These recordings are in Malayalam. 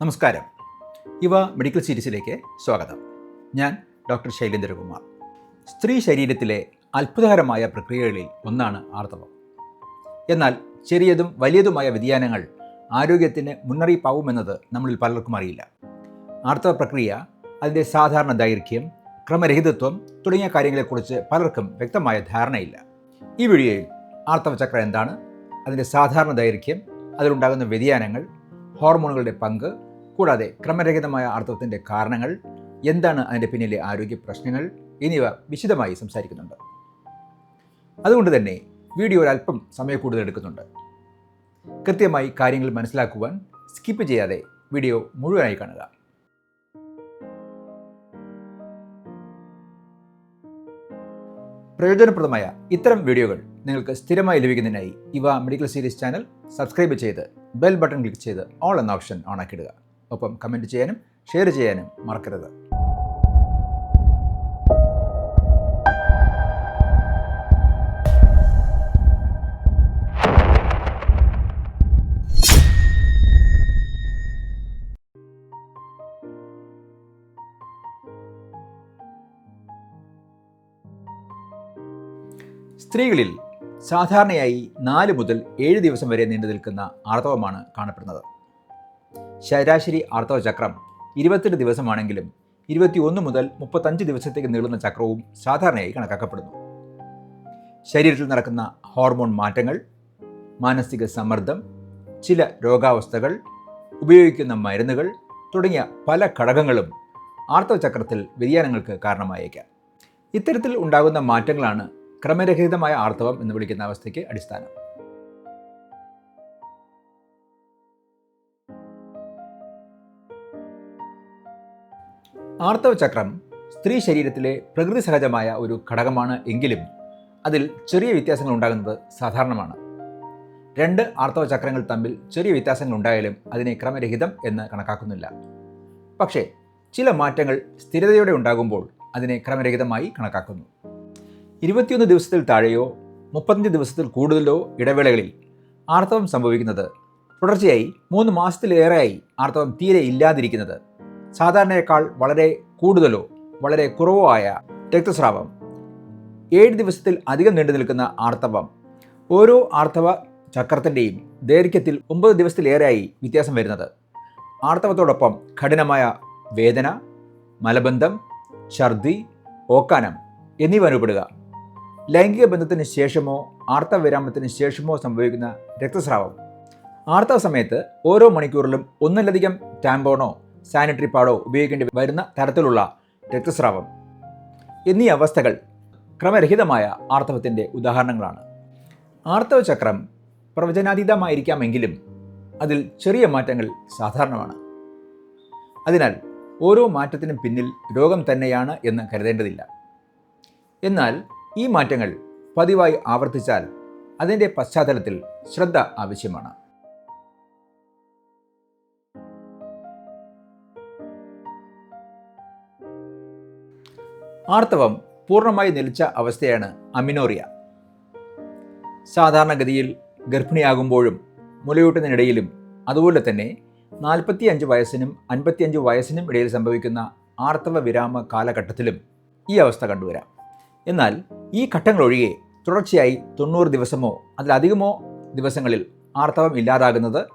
നമസ്കാരം. ഇവ മെഡിക്കൽ സീരീസിലേക്ക് സ്വാഗതം. ഞാൻ ഡോക്ടർ ശൈലേന്ദ്രകുമാർ സ്ത്രീ ശരീരത്തിലെ അത്ഭുതകരമായ പ്രക്രിയകളിൽ ഒന്നാണ് ആർത്തവം. എന്നാൽ ചെറിയതും വലിയതുമായ വ്യതിയാനങ്ങൾ ആരോഗ്യത്തിന് മുന്നറിയിപ്പാവുമെന്നത് നമ്മളിൽ പലർക്കും അറിയില്ല. ആർത്തവ പ്രക്രിയ അതിന്റെ സാധാരണ ദൈർഘ്യം ക്രമരഹിതത്വം തുടങ്ങിയ കാര്യങ്ങളെക്കുറിച്ച് പലർക്കും വ്യക്തമായ ധാരണയില്ല. ഈ വീഡിയോയിൽ ആർത്തവചക്രം എന്താണ് അതിന്റെ സാധാരണ ദൈർഘ്യം അതിലുണ്ടാകുന്ന വ്യതിയാനങ്ങൾ ഹോർമോണുകളുടെ പങ്ക് കൂടാതെ ക്രമരഹിതമായ ആർത്തവത്തിന്റെ കാരണങ്ങൾ എന്താണ് അതിന്റെ പിന്നിലെ ആരോഗ്യ പ്രശ്നങ്ങൾ എന്നിവ വിശദമായി സംസാരിക്കുന്നുണ്ട്. അതുകൊണ്ട് തന്നെ വീഡിയോ ഒരല്പം സമയം കൂടുതൽ എടുക്കുന്നുണ്ട്. കൃത്യമായി കാര്യങ്ങൾ മനസ്സിലാക്കുവാൻ സ്കിപ്പ് ചെയ്യാതെ വീഡിയോ മുഴുവനായി കാണുക. പ്രയോജനപ്രദമായ ഇത്തരം വീഡിയോകൾ നിങ്ങൾക്ക് സ്ഥിരമായി ലഭിക്കുന്നതിനായി ഇവ മെഡിക്കൽ സീരീസ് ചാനൽ സബ്സ്ക്രൈബ് ചെയ്ത് ബെൽ ബട്ടൺ ക്ലിക്ക് ചെയ്ത് ഓൾ എന്ന ഓപ്ഷൻ ഓണാക്കിയിടുക ഒപ്പം കമന്റ് ചെയ്യാനും ഷെയർ ചെയ്യാനും മറക്കരുത്. സ്ത്രീകളിൽ സാധാരണയായി നാല് മുതൽ ഏഴ് ദിവസം വരെ നീണ്ടു നിൽക്കുന്ന ആർത്തവമാണ് കാണപ്പെടുന്നത്. ശരാശരി ആർത്തവ ചക്രം ഇരുപത്തെട്ട് ദിവസമാണെങ്കിലും ഇരുപത്തിയൊന്ന് മുതൽ മുപ്പത്തഞ്ച് ദിവസത്തേക്ക് നീളുന്ന ചക്രവും സാധാരണയായി കണക്കാക്കപ്പെടുന്നു. ശരീരത്തിൽ നടക്കുന്ന ഹോർമോൺ മാറ്റങ്ങൾ മാനസിക സമ്മർദ്ദം ചില രോഗാവസ്ഥകൾ ഉപയോഗിക്കുന്ന മരുന്നുകൾ തുടങ്ങിയ പല ഘടകങ്ങളും ആർത്തവചക്രത്തിൽ വ്യതിയാനങ്ങൾക്ക് കാരണമായേക്കാം. ഇത്തരത്തിൽ ഉണ്ടാകുന്ന മാറ്റങ്ങളാണ് ക്രമരഹിതമായ ആർത്തവം എന്ന് വിളിക്കുന്ന അവസ്ഥയ്ക്ക് അടിസ്ഥാനം. ആർത്തവ ചക്രം സ്ത്രീ ശരീരത്തിലെ പ്രകൃതി സഹജമായ ഒരു ഘടകമാണ് എങ്കിലും അതിൽ ചെറിയ വ്യത്യാസങ്ങൾ ഉണ്ടാകുന്നത് സാധാരണമാണ്. രണ്ട് ആർത്തവ ചക്രങ്ങൾ തമ്മിൽ ചെറിയ വ്യത്യാസങ്ങൾ ഉണ്ടായാലും അതിനെ ക്രമരഹിതം എന്ന് കണക്കാക്കുന്നില്ല. പക്ഷേ ചില മാറ്റങ്ങൾ സ്ഥിരതയോടെ ഉണ്ടാകുമ്പോൾ അതിനെ ക്രമരഹിതമായി കണക്കാക്കുന്നു. ഇരുപത്തിയൊന്ന് ദിവസത്തിൽ താഴെയോ മുപ്പത്തഞ്ച് ദിവസത്തിൽ കൂടുതലോ ഇടവേളകളിൽ ആർത്തവം സംഭവിക്കുന്നത് തുടർച്ചയായി മൂന്ന് മാസത്തിലേറെയായി ആർത്തവം തീരെ ഇല്ലാതിരിക്കുന്നത് സാധാരണയേക്കാൾ വളരെ കൂടുതലോ വളരെ കുറവോ ആയ രക്തസ്രാവം. ഏഴ് ദിവസത്തിൽ അധികം നീണ്ടു നിൽക്കുന്ന ആർത്തവം. ഓരോ ആർത്തവ ചക്രത്തിന്റെയും ദൈർഘ്യത്തിൽ ഒമ്പത് ദിവസത്തിലേറെയായി വ്യത്യാസം വരുന്നത്. ആർത്തവത്തോടൊപ്പം കഠിനമായ വേദന മലബന്ധം ഛർദി ഓക്കാനം എന്നിവ അനുഭവപ്പെടുക. ലൈംഗിക ബന്ധത്തിന് ശേഷമോ ആർത്തവവിരാമത്തിന് ശേഷമോ സംഭവിക്കുന്ന രക്തസ്രാവം. ആർത്തവ സമയത്ത് ഓരോ മണിക്കൂറിലും ഒന്നിലധികം ടാമ്പോണോ സാനിറ്ററി പാഡോ ഉപയോഗിക്കേണ്ടി വരുന്ന തരത്തിലുള്ള രക്തസ്രാവം എന്നീ അവസ്ഥകൾ ക്രമരഹിതമായ ആർത്തവത്തിന്റെ ഉദാഹരണങ്ങളാണ്. ആർത്തവചക്രം പ്രവചനാതീതമായിരിക്കാമെങ്കിലും അതിൽ ചെറിയ മാറ്റങ്ങൾ സാധാരണമാണ്. അതിനാൽ ഓരോ മാറ്റത്തിനും പിന്നിൽ രോഗം തന്നെയാണ് എന്ന് കരുതേണ്ടതില്ല. എന്നാൽ ഈ മാറ്റങ്ങൾ പതിവായി ആവർത്തിച്ചാൽ അതിന്റെ പശ്ചാത്തലത്തിൽ ശ്രദ്ധ ആവശ്യമാണ്. ആർത്തവം പൂർണമായി നിലച്ച അവസ്ഥയാണ് അമിനോറിയ. സാധാരണഗതിയിൽ ഗർഭിണിയാകുമ്പോഴും മുലയൂട്ടുന്നതിനിടയിലും അതുപോലെ തന്നെ നാൽപ്പത്തി അഞ്ച് വയസ്സിനും അൻപത്തിയഞ്ച് വയസ്സിനും ഇടയിൽ സംഭവിക്കുന്ന ആർത്തവ വിരാമ കാലഘട്ടത്തിലും ഈ അവസ്ഥ കണ്ടുവരാം. എന്നാൽ ഈ ഘട്ടങ്ങളൊഴികെ തുടർച്ചയായി തൊണ്ണൂറ് ദിവസമോ അതിലധികമോ ദിവസങ്ങളിൽ ആർത്തവം ഇല്ലാതാകുന്നത്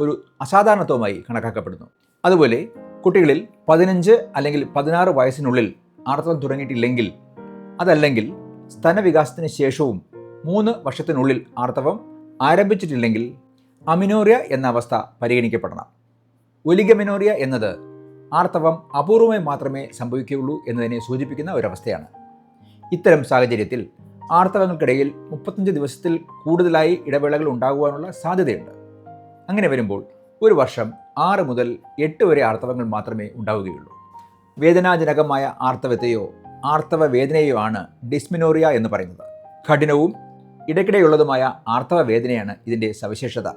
ഒരു അസാധാരണത്വമായി കണക്കാക്കപ്പെടുന്നു. അതുപോലെ കുട്ടികളിൽ പതിനഞ്ച് അല്ലെങ്കിൽ പതിനാറ് വയസ്സിനുള്ളിൽ ആർത്തവം തുടങ്ങിയിട്ടില്ലെങ്കിൽ അതല്ലെങ്കിൽ സ്തനവികാസത്തിന് ശേഷവും മൂന്ന് വർഷത്തിനുള്ളിൽ ആർത്തവം ആരംഭിച്ചിട്ടില്ലെങ്കിൽ അമിനോറിയ എന്ന അവസ്ഥ പരിഗണിക്കപ്പെടണം. ഒലിഗമിനോറിയ എന്നത് ആർത്തവം അപൂർവമായി മാത്രമേ സംഭവിക്കുകയുള്ളൂ എന്നതിനെ സൂചിപ്പിക്കുന്ന ഒരവസ്ഥയാണ്. ഇത്തരം സാഹചര്യത്തിൽ ആർത്തവങ്ങൾക്കിടയിൽ മുപ്പത്തഞ്ച് ദിവസത്തിൽ കൂടുതലായി ഇടവേളകൾ ഉണ്ടാകുവാനുള്ള സാധ്യതയുണ്ട്. അങ്ങനെ വരുമ്പോൾ ഒരു വർഷം ആറ് മുതൽ എട്ട് വരെ ആർത്തവങ്ങൾ മാത്രമേ ഉണ്ടാവുകയുള്ളൂ. വേദനാജനകമായ ആർത്തവത്തെയോ ആർത്തവ വേദനയോ ആണ് ഡിസ്മിനോറിയ എന്ന് പറയുന്നത്. കഠിനവും ഇടയ്ക്കിടെയുള്ളതുമായ ആർത്തവ വേദനയാണ് ഇതിന്റെ സവിശേഷത.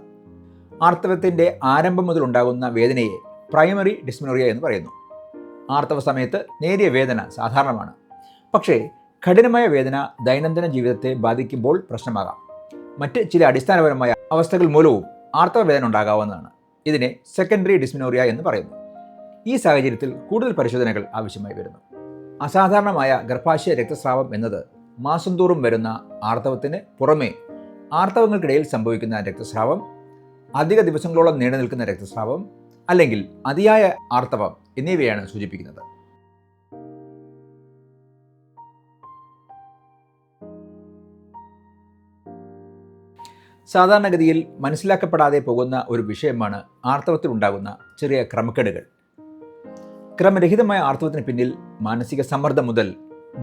ആർത്തവത്തിന്റെ ആരംഭം മുതൽ ഉണ്ടാകുന്ന വേദനയെ പ്രൈമറി ഡിസ്മിനോറിയ എന്ന് പറയുന്നു. ആർത്തവ സമയത്ത് നേരിയ വേദന സാധാരണമാണ്. പക്ഷേ കഠിനമായ വേദന ദൈനംദിന ജീവിതത്തെ ബാധിക്കുമ്പോൾ പ്രശ്നമാകാം. മറ്റ് ചില അടിസ്ഥാനപരമായ അവസ്ഥകൾ മൂലവും ആർത്തവ വേദന ഉണ്ടാകാവുന്നതാണ്. ഇതിനെ സെക്കൻഡറി ഡിസ്മിനോറിയ എന്ന് പറയുന്നു. ഈ സാഹചര്യത്തിൽ കൂടുതൽ പരിശോധനകൾ ആവശ്യമായി വരുന്നു. അസാധാരണമായ ഗർഭാശയ രക്തസ്രാവം എന്നത് മാസം തോറും വരുന്ന ആർത്തവത്തിന് പുറമേ ആർത്തവങ്ങൾക്കിടയിൽ സംഭവിക്കുന്ന രക്തസ്രാവം അധിക ദിവസങ്ങളോളം നീണ്ടു നിൽക്കുന്ന രക്തസ്രാവം അല്ലെങ്കിൽ അതിയായ ആർത്തവം എന്നിവയാണ് സൂചിപ്പിക്കുന്നത്. സാധാരണഗതിയിൽ മനസ്സിലാക്കപ്പെടാതെ പോകുന്ന ഒരു വിഷയമാണ് ആർത്തവത്തിലുണ്ടാകുന്ന ചെറിയ ക്രമക്കേടുകൾ. ക്രമരഹിതമായ ആർത്തവത്തിന് പിന്നിൽ മാനസിക സമ്മർദ്ദം മുതൽ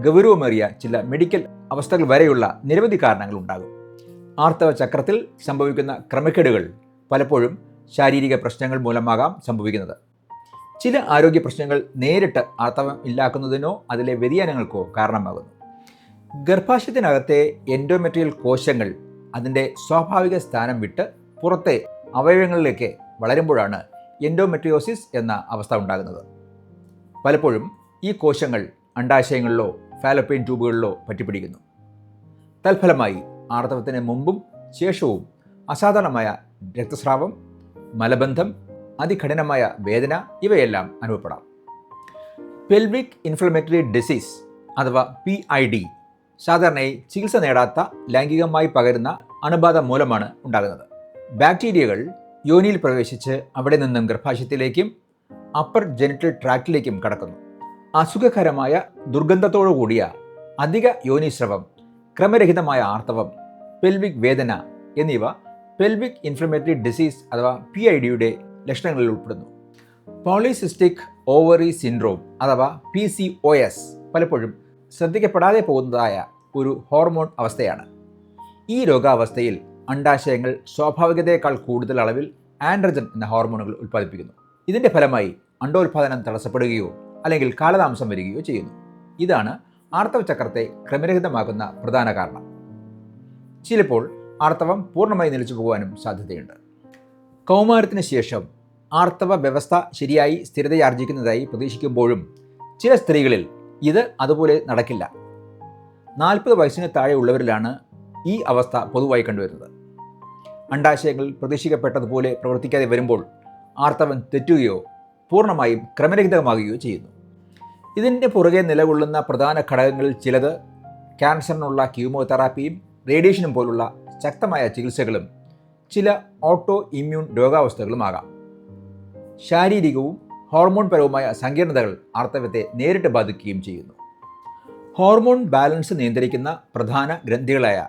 ഗൗരവമേറിയ ചില മെഡിക്കൽ അവസ്ഥകൾ വരെയുള്ള നിരവധി കാരണങ്ങൾ ഉണ്ടാകും. ആർത്തവ ചക്രത്തിൽ സംഭവിക്കുന്ന ക്രമക്കേടുകൾ പലപ്പോഴും ശാരീരിക പ്രശ്നങ്ങൾ മൂലമാകാം സംഭവിക്കുന്നത്. ചില ആരോഗ്യ പ്രശ്നങ്ങൾ നേരിട്ട് ആർത്തവം ഇല്ലാക്കുന്നതിനോ അതിലെ വ്യതിയാനങ്ങൾക്കോ കാരണമാകുന്നു. ഗർഭാശയത്തിനകത്തെ എൻഡോമെട്രിയൽ കോശങ്ങൾ അതിന്റെ സ്വാഭാവിക സ്ഥാനം വിട്ട് പുറത്തെ അവയവങ്ങളിലേക്ക് വളരുമ്പോഴാണ് എൻഡോമെട്രിയോസിസ് എന്ന അവസ്ഥ ഉണ്ടാകുന്നത്. പലപ്പോഴും ഈ കോശങ്ങൾ അണ്ടാശയങ്ങളിലോ ഫാലപ്പൈൻ ട്യൂബുകളിലോ പറ്റിപ്പിടിക്കുന്നു. തൽഫലമായി ആർത്തവത്തിന് മുമ്പും ശേഷവും അസാധാരണമായ രക്തസ്രാവം മലബന്ധം അതികഠിനമായ വേദന ഇവയെല്ലാം അനുഭവപ്പെടാം. പെൽവിക് ഇൻഫ്ലമേറ്ററി ഡിസീസ് അഥവാ പി ഐ ഡി സാധാരണയായി ചികിത്സ നേടാത്ത ലൈംഗികമായി പകരുന്ന അണുബാധ മൂലമാണ് ഉണ്ടാകുന്നത്. ബാക്ടീരിയകൾ യോനിയിൽ പ്രവേശിച്ച് അവിടെ നിന്നും ഗർഭാശയത്തിലേക്കും അപ്പർ ജെനിറ്റൽ ട്രാക്റ്റിലേക്കും കടക്കുന്നു. അസുഖകരമായ ദുർഗന്ധത്തോടു കൂടിയ അധിക യോനിശ്രവം ക്രമരഹിതമായ ആർത്തവം പെൽവിക് വേദന എന്നിവ പെൽവിക് ഇൻഫ്ലമേറ്ററി ഡിസീസ് അഥവാ പി ഐ ഡിയുടെ ലക്ഷണങ്ങളിൽ ഉൾപ്പെടുന്നു. പോളിസിസ്റ്റിക് ഓവറി സിൻഡ്രോം അഥവാ പി സി ഒ എസ് പലപ്പോഴും ശ്രദ്ധിക്കപ്പെടാതെ പോകുന്നതായ ഒരു ഹോർമോൺ അവസ്ഥയാണ്. ഈ രോഗാവസ്ഥയിൽ അണ്ടാശയങ്ങൾ സ്വാഭാവികതയേക്കാൾ കൂടുതൽ അളവിൽ ആൻഡ്രജൻ എന്ന ഹോർമോണുകൾ ഉൽപ്പാദിപ്പിക്കുന്നു. ഇതിന്റെ ഫലമായി അണ്ടോത്പാദനം തടസ്സപ്പെടുകയോ അല്ലെങ്കിൽ കാലതാമസം വരികയോ ചെയ്യുന്നു. ഇതാണ് ആർത്തവ ചക്രത്തെ ക്രമരഹിതമാക്കുന്ന പ്രധാന കാരണം. ചിലപ്പോൾ ആർത്തവം പൂർണമായി നിലച്ചു പോകാനും സാധ്യതയുണ്ട്. കൗമാരത്തിന് ശേഷം ആർത്തവ വ്യവസ്ഥ ശരിയായി സ്ഥിരതയാർജിക്കുന്നതായി പ്രതീക്ഷിക്കുമ്പോഴും ചില സ്ത്രീകളിൽ ഇത് അതുപോലെ നടക്കില്ല. നാൽപ്പത് വയസ്സിന് താഴെയുള്ളവരിലാണ് ഈ അവസ്ഥ പൊതുവായി കണ്ടുവരുന്നത്. അണ്ടാശയങ്ങൾ പ്രതീക്ഷിക്കപ്പെട്ടതുപോലെ പ്രവർത്തിക്കാതെ വരുമ്പോൾ ആർത്തവം തെറ്റുകയോ പൂർണമായും ക്രമരഹിതമാകുകയോ ചെയ്യുന്നു. ഇതിന്റെ പുറകെ നിലകൊള്ളുന്ന പ്രധാന ഘടകങ്ങളിൽ ചിലത് ക്യാൻസറിനുള്ള കീമോതെറാപ്പിയും റേഡിയേഷനും പോലുള്ള ശക്തമായ ചികിത്സകളും ചില ഓട്ടോ ഇമ്മ്യൂൺ രോഗാവസ്ഥകളുമാകാം. ശാരീരികവും ഹോർമോൺപരവുമായ സങ്കീർണതകൾ ആർത്തവത്തെ നേരിട്ട് ബാധിക്കുകയും ചെയ്യുന്നു. ഹോർമോൺ ബാലൻസ് നിയന്ത്രിക്കുന്ന പ്രധാന ഗ്രന്ഥികളായ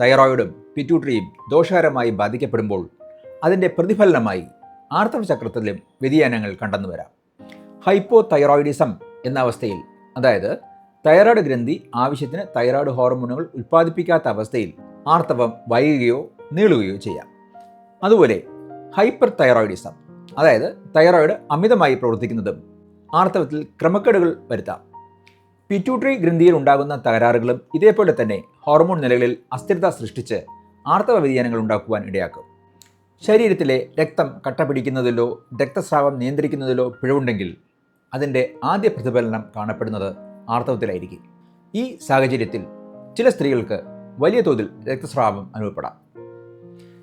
തൈറോയിഡും പിറ്റ്യൂട്ടറിയും ദോഷകരമായി ബാധിക്കപ്പെടുമ്പോൾ അതിന്റെ പ്രതിഫലനമായി ആർത്തവ ചക്രത്തിലും വ്യതിയാനങ്ങൾ കണ്ടെന്നു വരാം. ഹൈപ്പോ തൈറോയിഡിസം എന്ന അവസ്ഥയിൽ അതായത് തൈറോയ്ഡ് ഗ്രന്ഥി ആവശ്യത്തിന് തൈറോയ്ഡ് ഹോർമോണുകൾ ഉൽപ്പാദിപ്പിക്കാത്ത അവസ്ഥയിൽ ആർത്തവം വൈകുകയോ നീളുകയോ ചെയ്യാം. അതുപോലെ ഹൈപ്പർ തൈറോയിഡിസം അതായത് തൈറോയ്ഡ് അമിതമായി പ്രവർത്തിക്കുന്നതും ആർത്തവത്തിൽ ക്രമക്കേടുകൾ വരുത്താം. പിറ്റ്യൂട്ടറി ഗ്രന്ഥിയിൽ ഉണ്ടാകുന്ന തകരാറുകളും ഇതേപോലെ തന്നെ ഹോർമോൺ നിലകളിൽ അസ്ഥിരത സൃഷ്ടിച്ച് ആർത്തവ വ്യതിയാനങ്ങൾ ഉണ്ടാക്കുവാൻ ഇടയാക്കും. ശരീരത്തിലെ രക്തം കട്ട പിടിക്കുന്നതിലോ രക്തസ്രാവം നിയന്ത്രിക്കുന്നതിലോ പിഴവുണ്ടെങ്കിൽ അതിന്റെ ആദ്യ പ്രതിഫലനം കാണപ്പെടുന്നത് ആർത്തവത്തിലായിരിക്കും. ഈ സാഹചര്യത്തിൽ ചില സ്ത്രീകൾക്ക് വലിയ തോതിൽ രക്തസ്രാവം അനുഭവപ്പെടാം.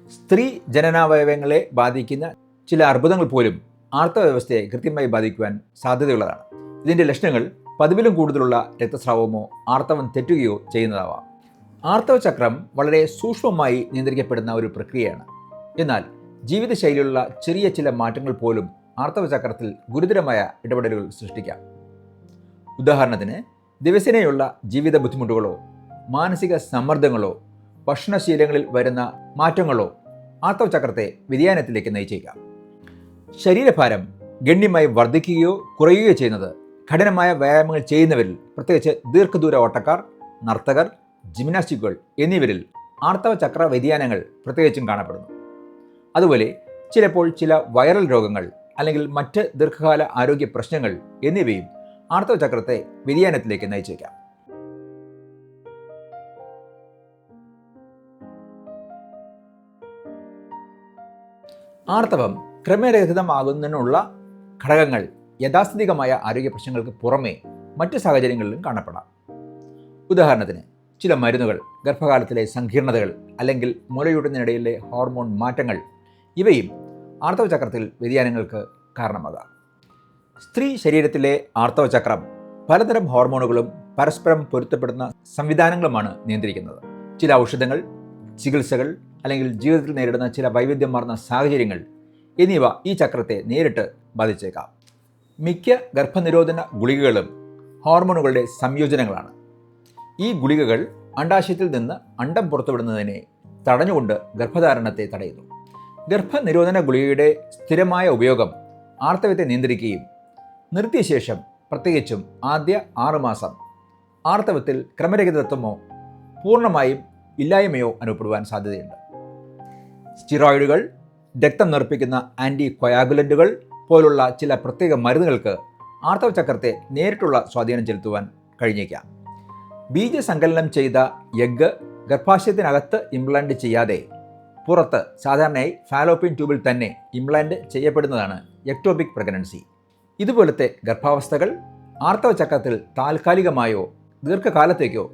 സ്ത്രീ ജനനാവയവങ്ങളെ ബാധിക്കുന്ന ചില അർബുദങ്ങൾ പോലും ആർത്തവ വ്യവസ്ഥയെ കൃത്യമായി ബാധിക്കുവാൻ സാധ്യതയുള്ളതാണ്. ഇതിന്റെ ലക്ഷണങ്ങൾ പതിവിലും കൂടുതലുള്ള രക്തസ്രാവമോ ആർത്തവം തെറ്റുകയോ ചെയ്യുന്നതാവാം. ആർത്തവ ചക്രം വളരെ സൂക്ഷ്മമായി നിയന്ത്രിക്കപ്പെടുന്ന ഒരു പ്രക്രിയയാണ്. എന്നാൽ ജീവിതശൈലിയിലുള്ള ചെറിയ ചില മാറ്റങ്ങൾ പോലും ആർത്തവചക്രത്തിൽ ഗുരുതരമായ ഇടപെടലുകൾ സൃഷ്ടിക്കാം. ഉദാഹരണത്തിന് ദിവസേനയുള്ള ജീവിത ബുദ്ധിമുട്ടുകളോ മാനസിക സമ്മർദ്ദങ്ങളോ ഭക്ഷണശീലങ്ങളിൽ വരുന്ന മാറ്റങ്ങളോ ആർത്തവചക്രത്തെ വ്യതിയാനത്തിലേക്ക് നയിച്ചേക്കാം. ശരീരഭാരം ഗണ്യമായി വർദ്ധിക്കുകയോ കുറയുകയോ ചെയ്യുന്നത് കഠിനമായ വ്യായാമങ്ങൾ ചെയ്യുന്നവരിൽ പ്രത്യേകിച്ച് ദീർഘദൂര ഓട്ടക്കാർ നർത്തകർ ജിംനാസ്റ്റിക്കുകൾ എന്നിവരിൽ ആർത്തവചക്ര വ്യതിയാനങ്ങൾ പ്രത്യേകിച്ചും കാണപ്പെടുന്നു. അതുപോലെ ചിലപ്പോൾ ചില വൈറൽ രോഗങ്ങൾ അല്ലെങ്കിൽ മറ്റ് ദീർഘകാല ആരോഗ്യ പ്രശ്നങ്ങൾ എന്നിവയും ആർത്തവചക്രത്തെ വ്യതിയാനത്തിലേക്ക് നയിച്ചേക്കാം. ആർത്തവം ക്രമരഹിതമാകുന്നതിനുള്ള ഘടകങ്ങൾ യഥാസ്ഥിതികമായ ആരോഗ്യ പ്രശ്നങ്ങൾക്ക് പുറമേ മറ്റ് സാഹചര്യങ്ങളിലും കാണപ്പെടാം. ഉദാഹരണത്തിന് ചില മരുന്നുകൾ ഗർഭകാലത്തിലെ സങ്കീർണതകൾ അല്ലെങ്കിൽ മുലയൂട്ടുന്നതിനിടയിലെ ഹോർമോൺ മാറ്റങ്ങൾ ഇവയും ആർത്തവചക്രത്തിൽ വ്യതിയാനങ്ങൾക്ക് കാരണമാകാം. സ്ത്രീ ശരീരത്തിലെ ആർത്തവചക്രം പലതരം ഹോർമോണുകളും പരസ്പരം പൊരുത്തപ്പെടുന്ന സംവിധാനങ്ങളുമാണ് നിയന്ത്രിക്കുന്നത്. ചില ഔഷധങ്ങൾ ചികിത്സകൾ അല്ലെങ്കിൽ ജീവിതത്തിൽ നേരിടുന്ന ചില വൈവിധ്യമാർന്ന സാഹചര്യങ്ങൾ എന്നിവ ഈ ചക്രത്തെ നേരിട്ട് ബാധിച്ചേക്കാം. മിക്ക ഗർഭനിരോധന ഗുളികകളും ഹോർമോണുകളുടെ സംയോജനങ്ങളാണ്. ഈ ഗുളികകൾ അണ്ടാശയത്തിൽ നിന്ന് അണ്ടം പുറത്തുവിടുന്നതിനെ തടഞ്ഞുകൊണ്ട് ഗർഭധാരണത്തെ തടയുന്നു. ഗർഭനിരോധന ഗുളികയുടെ സ്ഥിരമായ ഉപയോഗം ആർത്തവത്തെ നിയന്ത്രിക്കുകയും നിർത്തിയ ശേഷം പ്രത്യേകിച്ചും ആദ്യ ആറുമാസം ആർത്തവത്തിൽ ക്രമരഹിതത്വമോ പൂർണമായും ഇല്ലായ്മയോ അനുഭവപ്പെടുവാൻ സാധ്യതയുണ്ട്. സ്റ്റിറോയിഡുകൾ രക്തം നിർപ്പിക്കുന്ന ആന്റി കൊയാഗുലന്റുകൾ പോലുള്ള ചില പ്രത്യേക മരുന്നുകൾക്ക് ആർത്തവചക്രത്തെ നേരിട്ടുള്ള സ്വാധീനം ചെലുത്തുവാൻ കഴിഞ്ഞേക്കാം. ബീജസങ്കലനം ചെയ്ത എഗ്ഗ് ഗർഭാശയത്തിനകത്ത് ഇംപ്ലാന്റ് ചെയ്യാതെ പുറത്ത് സാധാരണയായി ഫാലോപ്പിൻ ട്യൂബിൽ തന്നെ ഇംപ്ലാന്റ് ചെയ്യപ്പെടുന്നതാണ് എക്ടോപിക് പ്രഗ്നൻസി. ഇതുപോലത്തെ ഗർഭാവസ്ഥകൾ ആർത്തവ ചക്രത്തിൽ താൽക്കാലികമായോ ദീർഘകാലത്തേക്കോ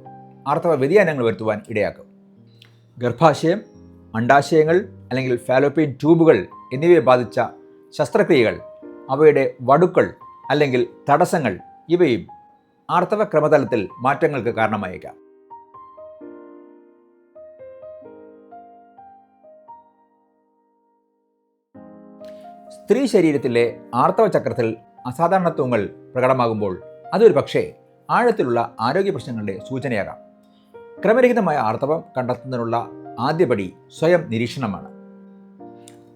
ആർത്തവ വ്യതിയാനങ്ങൾ വരുത്തുവാൻ ഇടയാക്കും. ഗർഭാശയം അണ്ടാശയങ്ങൾ അല്ലെങ്കിൽ ഫാലോപ്പിൻ ട്യൂബുകൾ എന്നിവയെ ബാധിച്ച ശസ്ത്രക്രിയകൾ അവയുടെ വടുക്കൾ അല്ലെങ്കിൽ തടസ്സങ്ങൾ ഇവയും ആർത്തവ ക്രമതലത്തിൽ മാറ്റങ്ങൾക്ക് കാരണമായേക്കാം. സ്ത്രീ ശരീരത്തിലെ ആർത്തവ ചക്രത്തിൽ അസാധാരണത്വങ്ങൾ പ്രകടമാകുമ്പോൾ അതൊരു പക്ഷേ ആഴത്തിലുള്ള ആരോഗ്യ പ്രശ്നങ്ങളുടെ സൂചനയാകാം. ക്രമരഹിതമായ ആർത്തവം കണ്ടെത്തുന്നതിനുള്ള ആദ്യപടി സ്വയം നിരീക്ഷണമാണ്.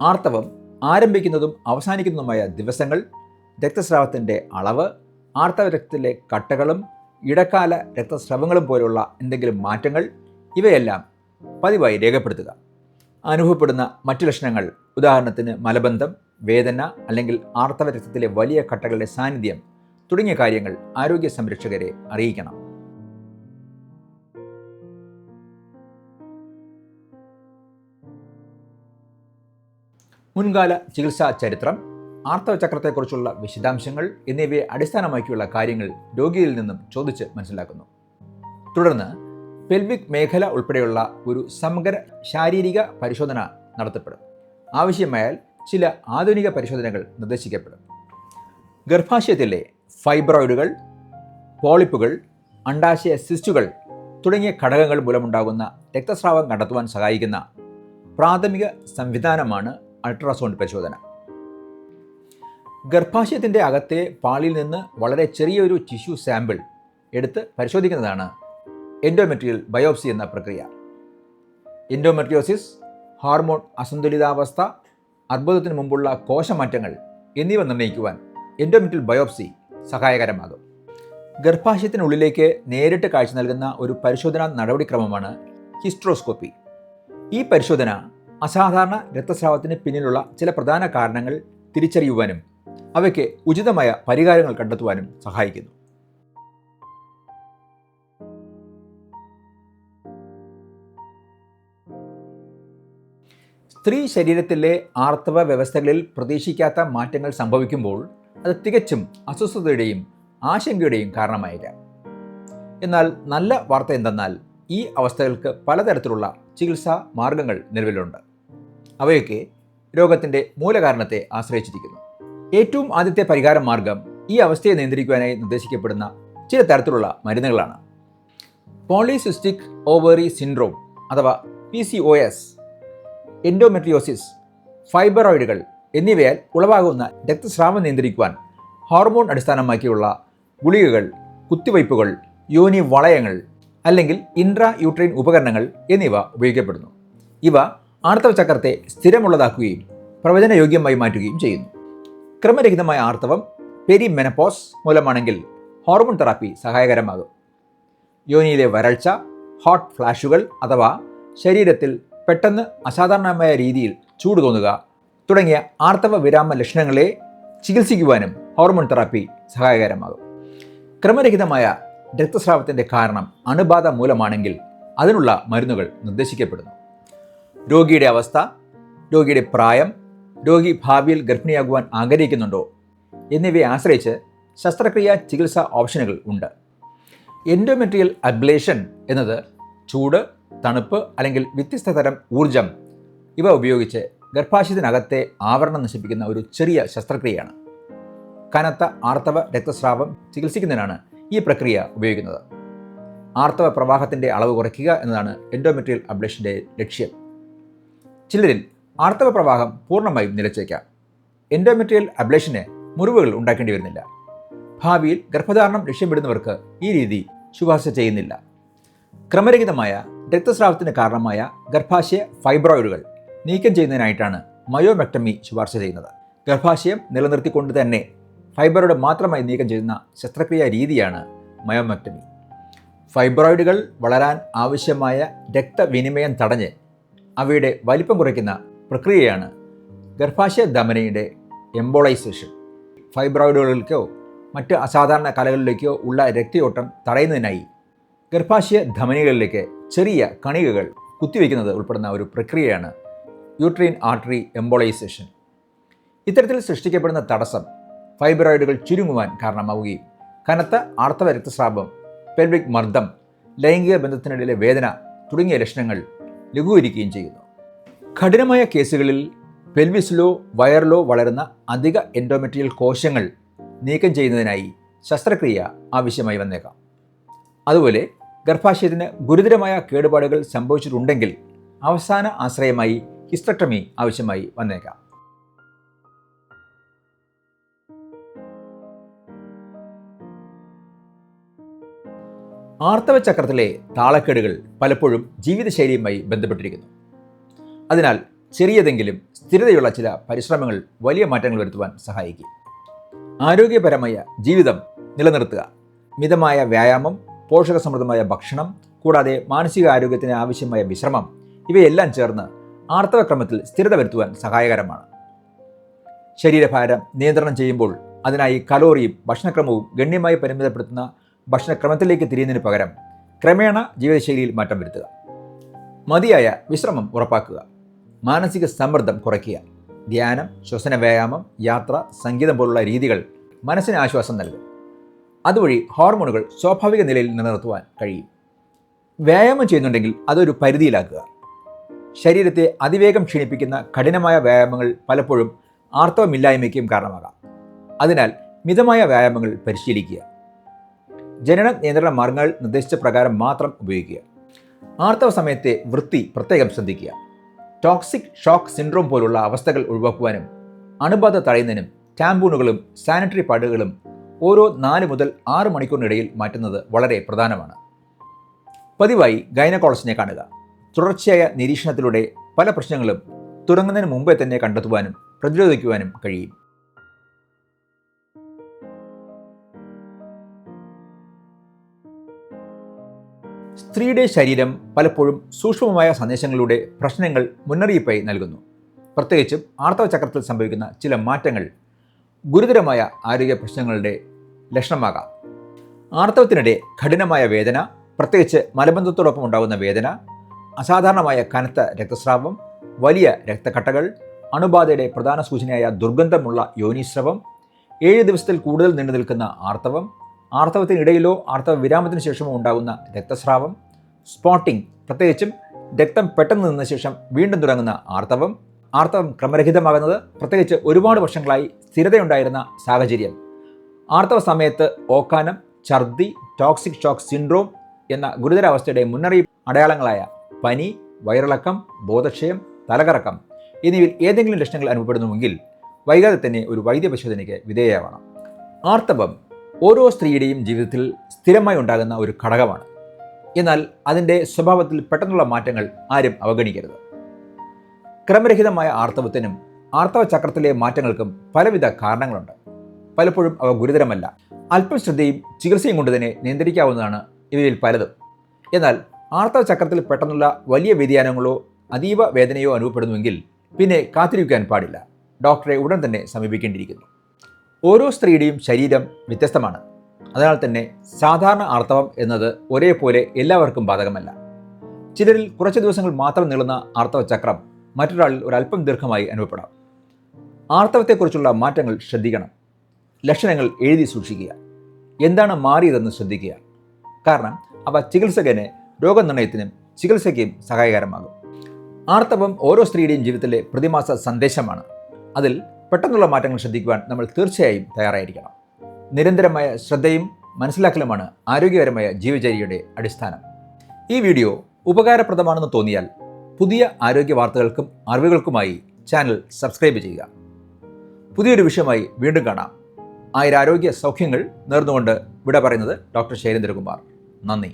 ആർത്തവം ആരംഭിക്കുന്നതും അവസാനിക്കുന്നതുമായ ദിവസങ്ങൾ രക്തസ്രാവത്തിന്റെ അളവ് ആർത്തവ രക്തത്തിലെ കട്ടകളും ഇടക്കാല രക്തസ്രവങ്ങളും പോലുള്ള എന്തെങ്കിലും മാറ്റങ്ങൾ ഇവയെല്ലാം പതിവായി രേഖപ്പെടുത്തുക. അനുഭവപ്പെടുന്ന മറ്റു ലക്ഷണങ്ങൾ ഉദാഹരണത്തിന് മലബന്ധം വേദന അല്ലെങ്കിൽ ആർത്തവ രക്തത്തിലെ വലിയ കട്ടകളുടെ സാന്നിധ്യം തുടങ്ങിയ കാര്യങ്ങൾ ആരോഗ്യ സംരക്ഷകരെ അറിയിക്കണം. മുൻകാല ചികിത്സാ ചരിത്രം ആർത്തവചക്രത്തെക്കുറിച്ചുള്ള വിശദാംശങ്ങൾ എന്നിവയെ അടിസ്ഥാനമാക്കിയുള്ള കാര്യങ്ങൾ രോഗിയിൽ നിന്നും ചോദിച്ച് മനസ്സിലാക്കുന്നു. തുടർന്ന് പെൽവിക് മേഖല ഉൾപ്പെടെയുള്ള ഒരു സമഗ്ര ശാരീരിക പരിശോധന നടത്തപ്പെടും. ആവശ്യമായാൽ ചില ആധുനിക പരിശോധനകൾ നിർദ്ദേശിക്കപ്പെടും. ഗർഭാശയത്തിലെ ഫൈബ്രോയിഡുകൾ പോളിപ്പുകൾ അണ്ടാശയ സിസ്റ്റുകൾ തുടങ്ങിയ ഘടകങ്ങൾ മൂലമുണ്ടാകുന്ന രക്തസ്രാവം കണ്ടെത്തുവാൻ സഹായിക്കുന്ന പ്രാഥമിക സംവിധാനമാണ് അൾട്രാസൗണ്ട് പരിശോധന. ഗർഭാശയത്തിന്റെ അകത്തെ പാളിയിൽ നിന്ന് വളരെ ചെറിയൊരു ടിഷ്യൂ സാമ്പിൾ എടുത്ത് പരിശോധിക്കുന്നതാണ് എൻഡോമെട്രിയൽ ബയോപ്സി എന്ന പ്രക്രിയ. എൻഡോമെട്രിയോസിസ് ഹാർമോൺ അസന്തുലിതാവസ്ഥ അർബുദത്തിന് മുമ്പുള്ള കോശമാറ്റങ്ങൾ എന്നിവ നിർണയിക്കുവാൻ എൻഡോമെറ്റൽ ബയോപ്സി സഹായകരമാകും. ഗർഭാശയത്തിനുള്ളിലേക്ക് നേരിട്ട് കാഴ്ച നൽകുന്ന ഒരു പരിശോധനാ നടപടിക്രമമാണ് ഹിസ്ട്രോസ്കോപ്പി ഈ പരിശോധന അസാധാരണ രക്തസ്രാവത്തിന് പിന്നിലുള്ള ചില പ്രധാന കാരണങ്ങൾ തിരിച്ചറിയുവാനും അവയ്ക്ക് ഉചിതമായ പരിഹാരങ്ങൾ കണ്ടെത്തുവാനും സഹായിക്കുന്നു. സ്ത്രീ ശരീരത്തിലെ ആർത്തവ വ്യവസ്ഥകളിൽ പ്രതീക്ഷിക്കാത്ത മാറ്റങ്ങൾ സംഭവിക്കുമ്പോൾ അത് തികച്ചും അസ്വസ്ഥതയുടെയും ആശങ്കയുടെയും കാരണമായേക്കാം. എന്നാൽ നല്ല വാർത്ത എന്തെന്നാൽ ഈ അവസ്ഥകൾക്ക് പലതരത്തിലുള്ള ചികിത്സാ മാർഗങ്ങൾ നിലവിലുണ്ട്. അവയൊക്കെ രോഗത്തിന്റെ മൂലകാരണത്തെ ആശ്രയിച്ചിരിക്കുന്നു. ഏറ്റവും ആദ്യത്തെ പരിഹാര മാർഗം ഈ അവസ്ഥയെ നിയന്ത്രിക്കുവാനായി നിർദ്ദേശിക്കപ്പെടുന്ന ചില തരത്തിലുള്ള മരുന്നുകളാണ്. പോളിസിസ്റ്റിക് ഓവറി സിൻഡ്രോം അഥവാ P C O S endometriosis ഫൈബറോയിഡുകൾ എന്നിവയാൽ ഉളവാകുന്ന രക്തസ്രാവം നിയന്ത്രിക്കുവാൻ ഹോർമോൺ അടിസ്ഥാനമാക്കിയുള്ള ഗുളികകൾ കുത്തിവയ്പ്പുകൾ യോനി വളയങ്ങൾ അല്ലെങ്കിൽ ഇൻട്രാ യൂട്രൈൻ ഉപകരണങ്ങൾ എന്നിവ ഉപയോഗിക്കപ്പെടുന്നു. ഇവ ആർത്തവ ചക്രത്തെ സ്ഥിരമുള്ളതാക്കുകയും പ്രവചനയോഗ്യമായി മാറ്റുകയും ചെയ്യുന്നു. ക്രമരഹിതമായ ആർത്തവം പെരി മെനപ്പോസ് മൂലമാണെങ്കിൽ ഹോർമോൺ തെറാപ്പി സഹായകരമാകും. യോനിയിലെ വരൾച്ച ഹോട്ട് ഫ്ലാഷുകൾ അഥവാ ശരീരത്തിൽ പെട്ടെന്ന് അസാധാരണമായ രീതിയിൽ ചൂട് തോന്നുക തുടങ്ങിയ ആർത്തവ വിരാമ ലക്ഷണങ്ങളെ ചികിത്സിക്കുവാനും ഹോർമോൺ തെറാപ്പി സഹായകരമാകും. ക്രമരഹിതമായ രക്തസ്രാവത്തിന്റെ കാരണം അണുബാധ മൂലമാണെങ്കിൽ അതിനുള്ള മരുന്നുകൾ നിർദ്ദേശിക്കപ്പെടുന്നു. രോഗിയുടെ അവസ്ഥ രോഗിയുടെ പ്രായം രോഗി ഭാവിയിൽ ഗർഭിണിയാകുവാൻ ആഗ്രഹിക്കുന്നുണ്ടോ എന്നിവയെ ആശ്രയിച്ച് ശസ്ത്രക്രിയ ചികിത്സാ ഓപ്ഷനുകൾ ഉണ്ട്. എൻഡോമെട്രിയൽ അബ്ലേഷൻ എന്നത് ചൂട് തണുപ്പ് അല്ലെങ്കിൽ വ്യത്യസ്ത തരം ഊർജം ഇവ ഉപയോഗിച്ച് ഗർഭാശയത്തിനകത്തെ ആവരണം നശിപ്പിക്കുന്ന ഒരു ചെറിയ ശസ്ത്രക്രിയയാണ്. കനത്ത ആർത്തവ രക്തസ്രാവം ചികിത്സിക്കുന്നതിനാണ് ഈ പ്രക്രിയ ഉപയോഗിക്കുന്നത്. ആർത്തവ പ്രവാഹത്തിന്റെ അളവ് കുറയ്ക്കുക എന്നതാണ് എൻഡോമെട്രിയൽ അബ്ലേഷന്റെ ലക്ഷ്യം. ചിലരിൽ ആർത്തവ പ്രവാഹം പൂർണമായും നിലച്ചേക്കാം. എൻഡോമെട്രിയൽ അബ്ലേഷന് മുറിവുകൾ ഉണ്ടാക്കേണ്ടി വരുന്നില്ല. ഭാവിയിൽ ഗർഭധാരണം ലക്ഷ്യമിടുന്നവർക്ക് ഈ രീതി ശുപാർശ ചെയ്യുന്നില്ല. ക്രമരഹിതമായ രക്തസ്രാവത്തിന് കാരണമായ ഗർഭാശയ ഫൈബ്രോയിഡുകൾ നീക്കം ചെയ്യുന്നതിനായിട്ടാണ് മയോമെക്ടമി ശുപാർശ ചെയ്യുന്നത്. ഗർഭാശയം നിലനിർത്തിക്കൊണ്ട് തന്നെ ഫൈബ്രോയിഡ് മാത്രമായി നീക്കം ചെയ്യുന്ന ശസ്ത്രക്രിയാ രീതിയാണ് മയോമെക്ടമി. ഫൈബ്രോയിഡുകൾ വളരാൻ ആവശ്യമായ രക്തവിനിമയം തടഞ്ഞ് അവയുടെ വലിപ്പം കുറയ്ക്കുന്ന പ്രക്രിയയാണ് ഗർഭാശയ ധമനിയുടെ എംബോളൈസേഷൻ. ഫൈബ്രോയിഡുകളിലേക്കോ മറ്റ് അസാധാരണ കലകളിലേക്കോ ഉള്ള രക്തയോട്ടം തടയുന്നതിനായി ഗർഭാശയ ധമനികളിലേക്ക് ചെറിയ കണികകൾ കുത്തിവെക്കുന്നത് ഉൾപ്പെടുന്ന ഒരു പ്രക്രിയയാണ് യൂട്രീൻ ആർട്ടറി എംബോളൈസേഷൻ. ഇത്തരത്തിൽ സൃഷ്ടിക്കപ്പെടുന്ന തടസ്സം ഫൈബ്രോയിഡുകൾ ചുരുങ്ങുവാൻ കാരണമാവുകയും കനത്ത ആർത്തവ രക്തസ്രാവം പെൽവിക് മർദ്ദം ലൈംഗിക ബന്ധത്തിനിടയിലെ വേദന തുടങ്ങിയ ലക്ഷണങ്ങൾ ലഘൂകരിക്കുകയും ചെയ്യുന്നു. കഠിനമായ കേസുകളിൽ പെൽവിസിലോ വയറിലോ വളരുന്ന അധിക എൻഡോമെട്രിയൽ കോശങ്ങൾ നീക്കം ചെയ്യുന്നതിനായി ശസ്ത്രക്രിയ ആവശ്യമായി വന്നേക്കാം. അതുപോലെ ഗർഭാശയത്തിന് ഗുരുതരമായ കേടുപാടുകൾ സംഭവിച്ചിട്ടുണ്ടെങ്കിൽ അവസാന ആശ്രയമായി ഹിസ്റ്റക്ടമി ആവശ്യമായി വന്നേക്കാം. ആർത്തവ ചക്രത്തിലെ താളക്കേടുകൾ പലപ്പോഴും ജീവിതശൈലിയുമായി ബന്ധപ്പെട്ടിരിക്കുന്നു. അതിനാൽ ചെറിയതെങ്കിലും സ്ഥിരതയുള്ള ചില പരിശ്രമങ്ങൾ വലിയ മാറ്റങ്ങൾ വരുത്തുവാൻ സഹായിക്കും. ആരോഗ്യപരമായ ജീവിതം നിലനിർത്തുക മിതമായ വ്യായാമം പോഷകസമൃദ്ധമായ ഭക്ഷണം കൂടാതെ മാനസികാരോഗ്യത്തിന് ആവശ്യമായ വിശ്രമം ഇവയെല്ലാം ചേർന്ന് ആർത്തവക്രമത്തിൽ സ്ഥിരത വരുത്തുവാൻ സഹായകരമാണ്. ശരീരഭാരം നിയന്ത്രണം ചെയ്യുമ്പോൾ അതിനായി കലോറിയും ഭക്ഷണക്രമവും ഗണ്യമായി പരിമിതപ്പെടുത്തുന്ന ഭക്ഷണക്രമത്തിലേക്ക് തിരിയുന്നതിന് പകരം ക്രമേണ ജീവിതശൈലിയിൽ മാറ്റം വരുത്തുക. മതിയായ വിശ്രമം ഉറപ്പാക്കുക. മാനസിക സമ്മർദ്ദം കുറയ്ക്കുക. ധ്യാനം ശ്വസന വ്യായാമം യാത്ര സംഗീതം പോലുള്ള രീതികൾ മനസ്സിന് ആശ്വാസം നൽകും. അതുവഴി ഹോർമോണുകൾ സ്വാഭാവിക നിലയിൽ നിലനിർത്തുവാൻ കഴിയും. വ്യായാമം ചെയ്യുന്നുണ്ടെങ്കിൽ അതൊരു പരിധിയിലാക്കുക. ശരീരത്തെ അതിവേഗം ക്ഷീണിപ്പിക്കുന്ന കഠിനമായ വ്യായാമങ്ങൾ പലപ്പോഴും ആർത്തവമില്ലായ്മയ്ക്കും കാരണമാകാം. അതിനാൽ മിതമായ വ്യായാമങ്ങൾ പരിശീലിക്കുക. ജനന നിയന്ത്രണ മാർഗങ്ങൾ നിർദ്ദേശിച്ച പ്രകാരം മാത്രം ഉപയോഗിക്കുക. ആർത്തവ സമയത്തെ വൃത്തി പ്രത്യേകം ശ്രദ്ധിക്കുക. ടോക്സിക് ഷോക്ക് സിൻഡ്രോം പോലുള്ള അവസ്ഥകൾ ഒഴിവാക്കുവാനും അണുബാധ തടയുന്നതിനും ടാമ്പൂണുകളും സാനിറ്ററി പാഡുകളും ഓരോ നാല് മുതൽ ആറ് മണിക്കൂറിനിടയിൽ മാറ്റുന്നത് വളരെ പ്രധാനമാണ്. പതിവായി ഗൈനക്കോളജിനെ കാണുക. തുടർച്ചയായ നിരീക്ഷണത്തിലൂടെ പല പ്രശ്നങ്ങളും തുടങ്ങുന്നതിന് മുമ്പേ തന്നെ കണ്ടെത്തുവാനും പ്രതിരോധിക്കുവാനും കഴിയും. സ്ത്രീയുടെ ശരീരം പലപ്പോഴും സൂക്ഷ്മമായ സന്ദേശങ്ങളിലൂടെ പ്രശ്നങ്ങൾ മുന്നറിയിപ്പായി നൽകുന്നു. പ്രത്യേകിച്ചും ആർത്തവ ചക്രത്തിൽ സംഭവിക്കുന്ന ചില മാറ്റങ്ങൾ ഗുരുതരമായ ആരോഗ്യ പ്രശ്നങ്ങളുടെ ലക്ഷണമാകാം. ആർത്തവത്തിനിടെ കഠിനമായ വേദന പ്രത്യേകിച്ച് മലബന്ധത്തോടൊപ്പം ഉണ്ടാകുന്ന വേദന അസാധാരണമായ കനത്ത രക്തസ്രാവം വലിയ രക്തക്കട്ടകൾ അണുബാധയുടെ പ്രധാന സൂചനയായ ദുർഗന്ധമുള്ള യോനിസ്രവം ഏഴ് ദിവസത്തിൽ കൂടുതൽ നീണ്ടു നിൽക്കുന്ന ആർത്തവം ആർത്തവത്തിനിടയിലോ ആർത്തവ വിരാമത്തിന് ശേഷമോ ഉണ്ടാകുന്ന രക്തസ്രാവം സ്പോട്ടിംഗ് പ്രത്യേകിച്ചും രക്തം പെട്ടെന്ന് നിന്ന ശേഷം വീണ്ടും തുടങ്ങുന്ന ആർത്തവം ആർത്തവം ക്രമരഹിതമാകുന്നത് പ്രത്യേകിച്ച് ഒരുപാട് വർഷങ്ങളായി സ്ഥിരതയുണ്ടായിരുന്ന സാഹചര്യം. ആർത്തവ സമയത്ത് ഓക്കാനം ഛർദി ടോക്സിക് ഷോക്ക് സിൻഡ്രോം എന്ന ഗുരുതരാവസ്ഥയുടെ മുന്നറിയിപ്പ് അടയാളങ്ങളായ പനി വയറിളക്കം ബോധക്ഷയം തലകറക്കം എന്നിവയിൽ ഏതെങ്കിലും ലക്ഷണങ്ങൾ അനുഭവപ്പെടുന്നുവെങ്കിൽ വൈകാതെ തന്നെ ഒരു വൈദ്യപരിശോധനയ്ക്ക് വിധേയമാവണം ആർത്തവം ഓരോ സ്ത്രീയുടെയും ജീവിതത്തിൽ സ്ഥിരമായി ഉണ്ടാകുന്ന ഒരു ഘടകമാണ്. എന്നാൽ അതിന്റെ സ്വഭാവത്തിൽ പെട്ടെന്നുള്ള മാറ്റങ്ങൾ ആരും അവഗണിക്കരുത്. ക്രമരഹിതമായ ആർത്തവത്തിനും ആർത്തവ ചക്രത്തിലെ മാറ്റങ്ങൾക്കും പലവിധ കാരണങ്ങളുണ്ട്. പലപ്പോഴും അവ ഗുരുതരമല്ല. അല്പം ശ്രദ്ധയും ചികിത്സയും കൊണ്ട് തന്നെ നിയന്ത്രിക്കാവുന്നതാണ് ഇവയിൽ പലതും. എന്നാൽ ആർത്തവ ചക്രത്തിൽ പെട്ടെന്നുള്ള വലിയ വ്യതിയാനങ്ങളോ അതീവ വേദനയോ അനുഭവപ്പെടുന്നുവെങ്കിൽ പിന്നെ കാത്തിരിക്കാൻ പാടില്ല. ഡോക്ടറെ ഉടൻ തന്നെ സമീപിക്കേണ്ടിയിരിക്കുന്നു. ഓരോ സ്ത്രീയുടെയും ശരീരം വ്യത്യസ്തമാണ്. അതിനാൽ തന്നെ സാധാരണ ആർത്തവം എന്നത് ഒരേപോലെ എല്ലാവർക്കും ബാധകമല്ല. ചിലരിൽ കുറച്ച് ദിവസങ്ങൾ മാത്രം നീളുന്ന ആർത്തവ ചക്രം മറ്റൊരാളിൽ ഒരല്പം ദീർഘമായി അനുഭവപ്പെടാം. ആർത്തവത്തെക്കുറിച്ചുള്ള മാറ്റങ്ങൾ ശ്രദ്ധിക്കണം. ലക്ഷണങ്ങൾ എഴുതി സൂക്ഷിക്കുക. എന്താണ് മാറിയതെന്ന് ശ്രദ്ധിക്കുക. കാരണം അവ ചികിത്സകന് രോഗനിർണയത്തിനും ചികിത്സയ്ക്കും സഹായകരമാകും. ആർത്തവം ഓരോ സ്ത്രീയുടെയും ജീവിതത്തിലെ പ്രതിമാസ സന്ദേശമാണ്. അതിൽ പെട്ടെന്നുള്ള മാറ്റങ്ങൾ ശ്രദ്ധിക്കുവാൻ നമ്മൾ തീർച്ചയായും തയ്യാറായിരിക്കണം. നിരന്തരമായ ശ്രദ്ധയും മനസ്സിലാക്കലുമാണ് ആരോഗ്യകരമായ ജീവചര്യയുടെ അടിസ്ഥാനം. ഈ വീഡിയോ ഉപകാരപ്രദമാണെന്ന് തോന്നിയാൽ പുതിയ ആരോഗ്യ വാർത്തകൾക്കും അറിവുകൾക്കുമായി ചാനൽ സബ്സ്ക്രൈബ് ചെയ്യുക. പുതിയൊരു വിഷയമായി വീണ്ടും കാണാം. ആയിരാരോഗ്യ സൗഖ്യങ്ങൾ നേർന്നുകൊണ്ട് വിട പറയുന്നത് ഡോക്ടർ ശൈലേന്ദ്രകുമാർ. നന്ദി.